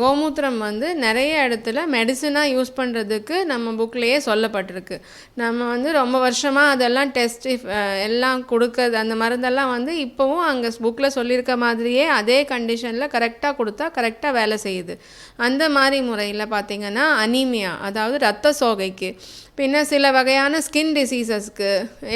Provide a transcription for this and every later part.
கோமூத்திரம் வந்து நிறைய இடத்துல மெடிசனாக யூஸ் பண்ணுறதுக்கு நம்ம புக்லேயே சொல்லப்பட்டிருக்கு. நம்ம வந்து ரொம்ப வருஷமாக அதெல்லாம் டெஸ்ட் எல்லாம் கொடுக்கறது அந்த மருந்தெல்லாம் வந்து இப்போவும் அங்கே புக்கில் சொல்லியிருக்க மாதிரியே அதே கண்டிஷனில் கரெக்டாக கொடுத்தா கரெக்டாக வேலை செய்யுது. அந்த மாதிரி முறையில் பார்த்தீங்கன்னா அனீமியா அதாவது ரத்த சோகைக்கு. பின்ன சில வகையான ஸ்கின் டிசீசஸ்க்கு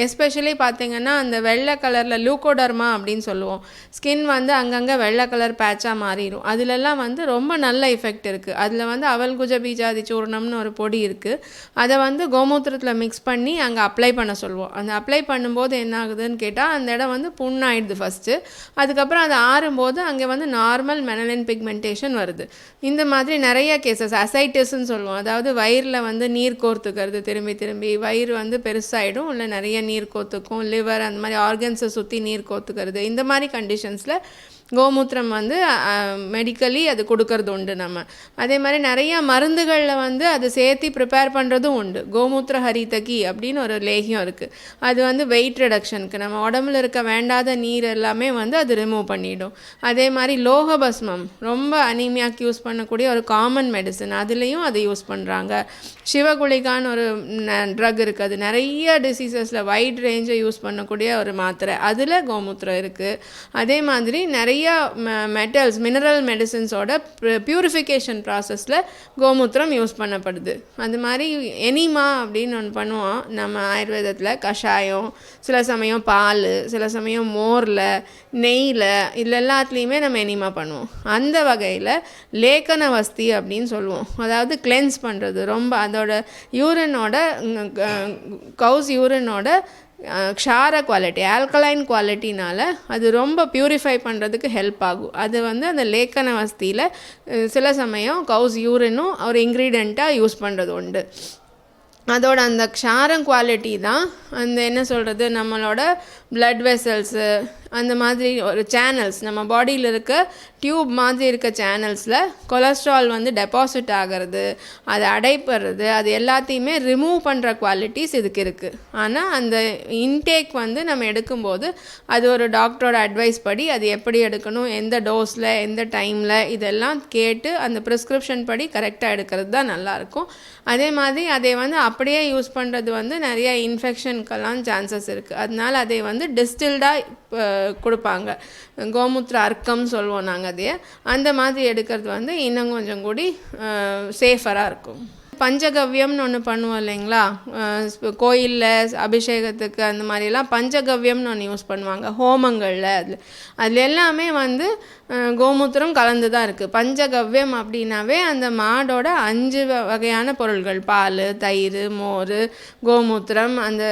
எஸ்பெஷலி பார்த்திங்கன்னா அந்த வெள்ளை கலரில் லூகோடர்மா அப்படின்னு சொல்லுவோம். ஸ்கின் வந்து அங்கங்கே வெள்ளை கலர் பேட்சாக மாறிடும். அதிலெல்லாம் வந்து ரொம்ப நல்ல எஃபெக்ட் இருக்குது அதில் வந்து அவல்குஜ பீஜாதி சூர்ணம்னு ஒரு பொடி இருக்குது அதை வந்து கோமூத்திரத்தில் மிக்ஸ் பண்ணி அங்கே அப்ளை பண்ண சொல்லுவோம் அந்த அப்ளை பண்ணும்போது என்ன ஆகுதுன்னு கேட்டால் அந்த இடம் வந்து புண்ணாயிடுது ஃபஸ்ட்டு அதுக்கப்புறம் அது ஆறும்போது அங்கே வந்து நார்மல் மெனலின் பிக்மெண்டேஷன் வருது. இந்த மாதிரி நிறைய கேசஸ் அசைட்டிஸ்ன்னு சொல்லுவோம் அதாவது வயிறில் வந்து நீர் கோர்த்துக்கிறது திரும்பி திரும்பி. வயிறு வந்து பெருசாகிடும் இல்லை நிறைய நீர் கோத்துக்கும் லிவர் அந்த மாதிரி ஆர்கன்ஸை சுற்றி நீர் கோத்துக்கிறது இந்த மாதிரி கண்டிஷன்ஸில் கோமூத்திரம் வந்து மெடிக்கலி அது கொடுக்கறது உண்டு நம்ம. அதே மாதிரி நிறைய மருந்துகளில் வந்து அது சேர்த்து ப்ரிப்பேர் பண்ணுறதும் உண்டு. கோமூத்திர ஹரிதகி அப்படின்னு ஒரு லேகியம் இருக்குது அது வந்து வெயிட் ரிடக்ஷனுக்கு நம்ம உடம்புல இருக்க வேண்டாத நீர் எல்லாமே வந்து அது ரிமூவ் பண்ணிடும். அதே மாதிரி லோக பஸ்மம் ரொம்ப அனிமியாக்கு யூஸ் பண்ணக்கூடிய ஒரு காமன் மெடிசன் அதுலேயும் அதை யூஸ் பண்ணுறாங்க சிவகுலிகான்னு ஒரு ட்ரக் இருக்குது அது நிறைய டிசீசஸில் வைட் ரேஞ்சை யூஸ் பண்ணக்கூடிய ஒரு மாத்திரை. அதில் கோமூத்திரம் இருக்குது அதே மாதிரி நிறைய மெட்டல்ஸ் மினரல் மெடிசின்ஸோட பியூரிஃபிகேஷன் ப்ராசஸில் கோமூத்திரம் யூஸ் பண்ணப்படுது. அது மாதிரி எனிமா அப்படின்னு ஒன்று பண்ணுவோம். நம்ம ஆயுர்வேதத்தில் கஷாயம் சில சமயம் பால் சில சமயம் மோரில் நெய்யில் இதில் எல்லாத்துலேயுமே நம்ம எனிமா பண்ணுவோம். அந்த வகையில் லேக்கன வஸ்தி அப்படின்னு சொல்லுவோம். அதாவது கிளென்ஸ் பண்ணுறது ரொம்ப அதோட யூரினோட கவுஸ் யூரினோட க்ஷார குவாலிட்டி ஆல்கலைன் குவாலிட்டினால் அது ரொம்ப ப்யூரிஃபை பண்ணுறதுக்கு ஹெல்ப் ஆகும். அது வந்து அந்த லேக்கன வசதியில் சில சமயம் கவுஸ் யூரினும் ஒரு இன்க்ரீடியண்ட்டாக யூஸ் பண்ணுறது உண்டு. அதோட அந்த க்ஷாரம் குவாலிட்டி தான் அந்த என்ன சொல்கிறது நம்மளோட ப்ளட் வெசல்ஸு அந்த மாதிரி ஒரு சேனல்ஸ் நம்ம பாடியில் இருக்க டியூப் மாதிரி இருக்க சேனல்ஸில் கொலஸ்ட்ரால் வந்து டெபாசிட் ஆகிறது அது அடைப்படுறது அது எல்லாத்தையுமே ரிமூவ் பண்ணுற குவாலிட்டிஸ் இதுக்கு இருக்குது ஆனால் அந்த இன்டேக் வந்து நம்ம எடுக்கும்போது அது ஒரு டாக்டரோட அட்வைஸ் படி அது எப்படி எடுக்கணும் எந்த டோஸில் எந்த டைமில் இதெல்லாம் கேட்டு அந்த ப்ரிஸ்கிரிப்ஷன் படி கரெக்டாக எடுக்கிறது தான் நல்லாயிருக்கும் அதே மாதிரி அதை வந்து அப்படியே யூஸ் பண்ணுறது வந்து நிறைய இன்ஃபெக்ஷனுக்கெல்லாம் சான்சஸ் இருக்குது அதனால் அதை வந்து டிஸ்டில்டாக கொடுப்பாங்க. கோமூத்திர அர்க்கம் சொல்லுவோம் நாங்கள் அதையே. அந்த மாதிரி எடுக்கிறது வந்து இன்னும் கொஞ்சம் கூடி சேஃபராக இருக்கும். பஞ்சகவ்யம்னு ஒன்று பண்ணுவோம் இல்லைங்களா? கோயிலில் அபிஷேகத்துக்கு அந்த மாதிரிலாம் பஞ்சகவ்யம்னு ஒன்று யூஸ் பண்ணுவாங்க ஹோமங்களில். அதில் அதில் எல்லாமே வந்து கோமூத்திரம் கலந்து தான் இருக்குது பஞ்சகவ்யம் அப்படின்னாவே அந்த மாடோட அஞ்சு வ- வகையான பொருள்கள் பால் தயிர் மோர் கோமூத்திரம் அந்த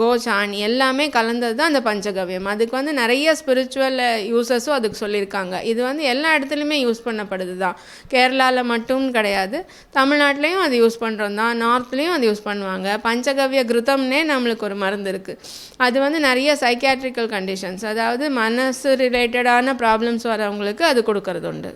கோசாணி எல்லாமே கலந்தது தான் அந்த பஞ்சகவ்யம். அதுக்கு வந்து நிறைய ஸ்பிரிச்சுவல் யூசஸும் அதுக்கு சொல்லியிருக்காங்க. இது வந்து எல்லா இடத்துலையுமே யூஸ் பண்ணப்படுது தான் கேரளாவில் மட்டும் கிடையாது தமிழ்நாட்டிலையும் அது யூஸ் பண்ணுறோம் தான். நார்த்லேயும் அது யூஸ் பண்ணுவாங்க. பஞ்சகவ்ய கிருத்தம்னே நம்மளுக்கு ஒரு மருந்து இருக்குது அது வந்து நிறைய சைக்கியாட்ரிக்கல் கண்டிஷன்ஸ் அதாவது மனசு ரிலேட்டடான ப்ராப்ளம்ஸ் வரவங்களுக்கு அது கொடுக்கறது உண்டு.